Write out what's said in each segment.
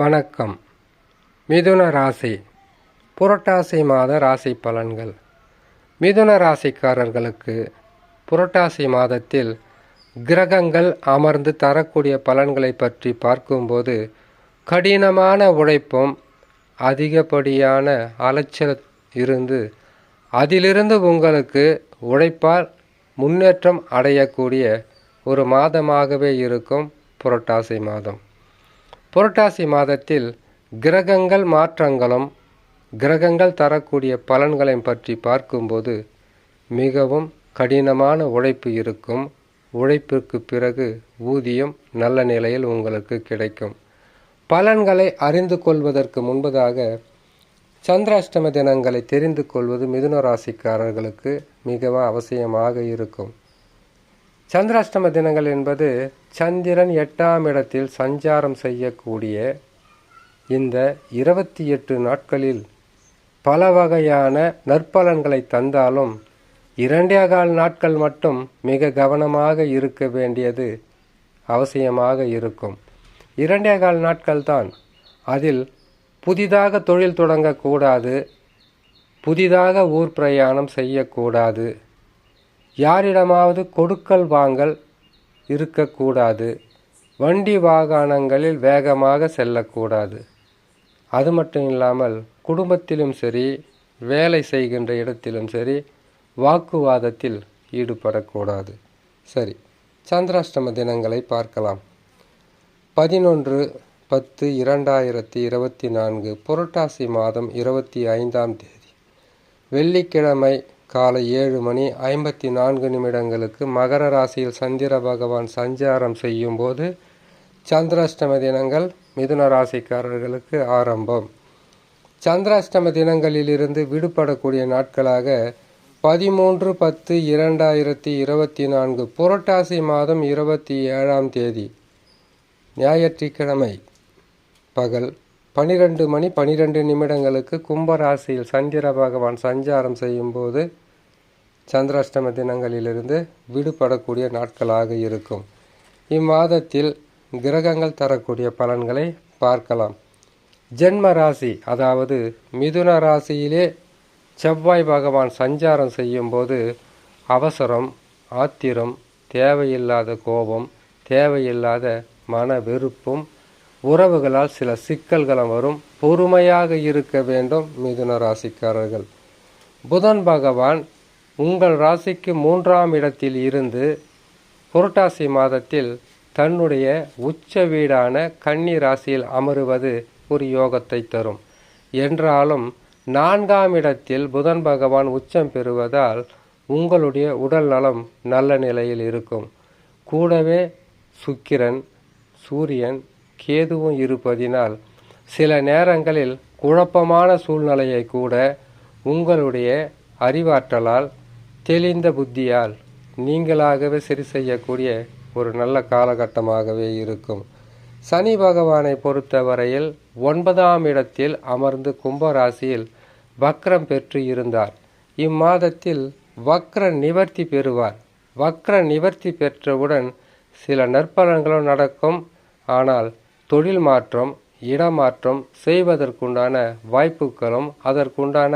வணக்கம். மிதுன ராசி. புரட்டாசி மாத ராசி பலன்கள். மிதுன ராசிக்காரர்களுக்கு புரட்டாசி மாதத்தில் கிரகங்கள் அமர்ந்து தரக்கூடிய பலன்களை பற்றி பார்க்கும்போது கடினமான உழைப்பும் அதிகப்படியான அலைச்சல் இருந்து அதிலிருந்து உங்களுக்கு உழைப்பால் முன்னேற்றம் அடையக்கூடிய ஒரு மாதமாகவே இருக்கும் புரட்டாசி மாதம். புரட்டாசி மாதத்தில் கிரகங்கள் மாற்றங்களும் கிரகங்கள் தரக்கூடிய பலன்களையும் பற்றி பார்க்கும்போது மிகவும் கடினமான உழைப்பு இருக்கும். உழைப்பிற்கு பிறகு ஊதியம் நல்ல நிலையில் உங்களுக்கு கிடைக்கும். பலன்களை அறிந்து கொள்வதற்கு முன்பதாக சந்திராஷ்டம தினங்களை தெரிந்து கொள்வது மிதுன ராசிக்காரர்களுக்கு மிகவும் அவசியமாக இருக்கும். சந்திராஷ்டம தினங்கள் என்பது சந்திரன் எட்டாம் இடத்தில் சஞ்சாரம் செய்யக்கூடிய இந்த இருபத்தி எட்டு நாட்களில் பல வகையான நற்பலன்களை தந்தாலும் இரண்டே கால் நாட்கள் மட்டும் மிக கவனமாக இருக்க வேண்டியது அவசியமாக இருக்கும். இரண்டே கால் நாட்கள்தான் அதில் புதிதாக தொழில் தொடங்கக்கூடாது புதிதாக ஊர் பிரயாணம் செய்யக்கூடாது. யாரிடமாவது கொடுக்கல் வாங்கல் இருக்கக்கூடாது. வண்டி வாகனங்களில் வேகமாக செல்லக்கூடாது. அது மட்டும் இல்லாமல் குடும்பத்திலும் சரி வேலை செய்கின்ற இடத்திலும் சரி வாக்குவாதத்தில் ஈடுபடக்கூடாது. சரி சந்திராஷ்டம தினங்களை பார்க்கலாம். பதினொன்று பத்து இரண்டாயிரத்தி இருபத்தி நான்கு புரட்டாசி மாதம் இருபத்தி ஐந்தாம் தேதி. வெள்ளிக்கிழமை காலை ஏழு மணி ஐம்பத்தி நான்கு நிமிடங்களுக்கு மகர ராசியில் சந்திர பகவான் சஞ்சாரம் செய்யும் போது சந்திராஷ்டம தினங்கள் மிதுன ராசிக்காரர்களுக்கு ஆரம்பம். சந்திராஷ்டம தினங்களிலிருந்து விடுபடக்கூடிய நாட்களாக பதிமூன்று பத்து இரண்டாயிரத்தி இருபத்தி நான்கு புரட்டாசி மாதம் இருபத்தி ஏழாம் தேதி. ஞாயிற்றுக்கிழமை பகல் பனிரெண்டு மணி பனிரெண்டு நிமிடங்களுக்கு கும்பராசியில் சந்திர பகவான் சஞ்சாரம் செய்யும்போது சந்திராஷ்டம தினங்களிலிருந்து விடுபடக்கூடிய நாட்களாக இருக்கும். இம்மாதத்தில் கிரகங்கள் தரக்கூடிய பலன்களை பார்க்கலாம். ஜென்ம ராசி அதாவது மிதுன ராசியிலே செவ்வாய் பகவான் சஞ்சாரம் செய்யும்போது அவசரம் ஆத்திரம் தேவையில்லாத கோபம் தேவையில்லாத மன வெறுப்பும் உறவுகளால் சில சிக்கல்களும் வரும். பொறுமையாக இருக்க வேண்டும் மிதுன ராசிக்காரர்கள். புதன் பகவான் உங்கள் ராசிக்கு மூன்றாம் இடத்தில் இருந்து புரட்டாசி மாதத்தில் தன்னுடைய உச்ச வீடான கன்னி ராசியில் அமருவது ஒரு யோகத்தை தரும். என்றாலும் நான்காம் இடத்தில் புதன் பகவான் உச்சம் பெறுவதால் உங்களுடைய உடல் நலம் நல்ல நிலையில் இருக்கும். கூடவே சுக்கிரன் சூரியன் கேதுவும் இருப்பதினால் சில நேரங்களில் குழப்பமான சூழ்நிலையை கூட உங்களுடைய அறிவாற்றலால் தெளிந்த புத்தியால் நீங்களாகவே சரி செய்யக்கூடிய ஒரு நல்ல காலகட்டமாகவே இருக்கும். சனி பகவானை பொறுத்தவரையில் ஒன்பதாம் இடத்தில் அமர்ந்து கும்பராசியில் வக்ரம் பெற்று இருந்தார். இம்மாதத்தில் வக்ர நிவர்த்தி பெறுவார். வக்ர நிவர்த்தி பெற்றவுடன் சில நற்பலன்களும் நடக்கும். ஆனால் தொழில் மாற்றம் இடமாற்றம் செய்வதற்குண்டான வாய்ப்புகளும் அதற்குண்டான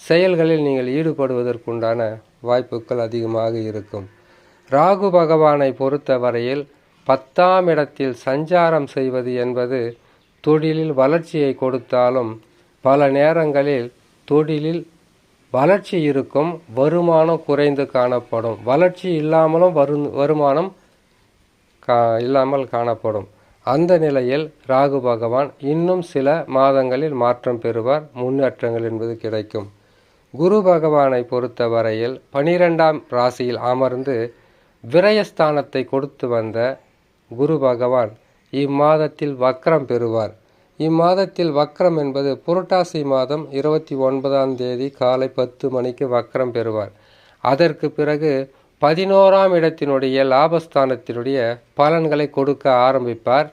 செயல்களில் நீங்கள் ஈடுபடுவதற்குண்டான வாய்ப்புகள் அதிகமாக இருக்கும். ராகு பகவானை பொறுத்தவரையில் பத்தாம் இடத்தில் சஞ்சாரம் செய்வது என்பது தொழிலில் வளர்ச்சியை கொடுத்தாலும் பல நேரங்களில் தொழிலில் வளர்ச்சி இருக்கும் வருமானம் குறைந்து காணப்படும். வளர்ச்சி இல்லாமலும் வரு வருமானம் கா இல்லாமல் காணப்படும். அந்த நிலையில் ராகு பகவான் இன்னும் சில மாதங்களில் மாற்றம் பெறுவார் முன்னேற்றங்கள் என்பது கிடைக்கும். குரு பகவானை பொறுத்தவரையில் பனிரெண்டாம் ராசியில் அமர்ந்து விரயஸ்தானத்தை கொடுத்து வந்த குரு பகவான் இம்மாதத்தில் வக்ரம் பெறுவார். இம்மாதத்தில் வக்ரம் என்பது புரட்டாசி மாதம் இருபத்தி ஒன்பதாம் தேதி காலை பத்து மணிக்கு வக்ரம் பெறுவார். அதற்கு பிறகு பதினோராம் இடத்தினுடைய லாபஸ்தானத்தினுடைய பலன்களை கொடுக்க ஆரம்பிப்பார்.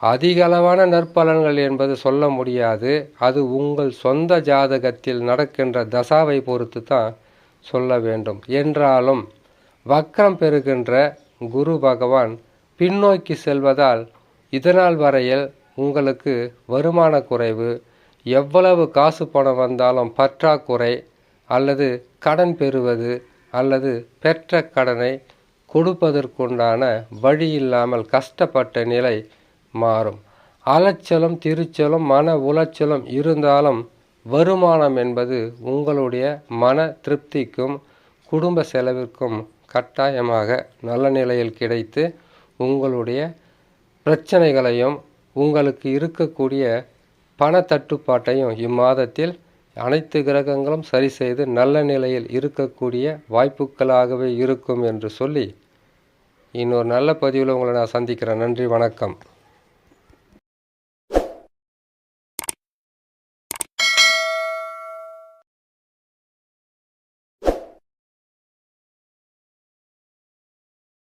அதிகளவான நற்பலன்கள் என்பது சொல்ல முடியாது. அது உங்கள் சொந்த ஜாதகத்தில் நடக்கின்ற தசாவை பொறுத்து தான் சொல்ல வேண்டும். என்றாலும் வக்கரம் பெறுகின்ற குரு பகவான் பின்னோக்கி செல்வதால் இதனால் வரையில் உங்களுக்கு வருமான குறைவு எவ்வளவு காசு பணம் வந்தாலும் பற்றாக்குறை அல்லது கடன் பெறுவது அல்லது பெற்ற கடனை கொடுப்பதற்குண்டான வழி இல்லாமல் கஷ்டப்பட்ட நிலை மாறும். அலைச்சலும் திருச்சலும் மன உளைச்சலும் இருந்தாலும் வருமானம் என்பது உங்களுடைய மன திருப்திக்கும் குடும்ப செலவிற்கும் கட்டாயமாக நல்ல நிலையில் கிடைத்து உங்களுடைய பிரச்சனைகளையும் உங்களுக்கு இருக்கக்கூடிய பண தட்டுப்பாட்டையும் இம்மாதத்தில் அனைத்து கிரகங்களும் சரி செய்து நல்ல நிலையில் இருக்கக்கூடிய வாய்ப்புகளாகவே இருக்கும் என்று சொல்லி இன்னொரு நல்ல பதிவில் உங்களை நான் சந்திக்கிறேன். நன்றி வணக்கம்.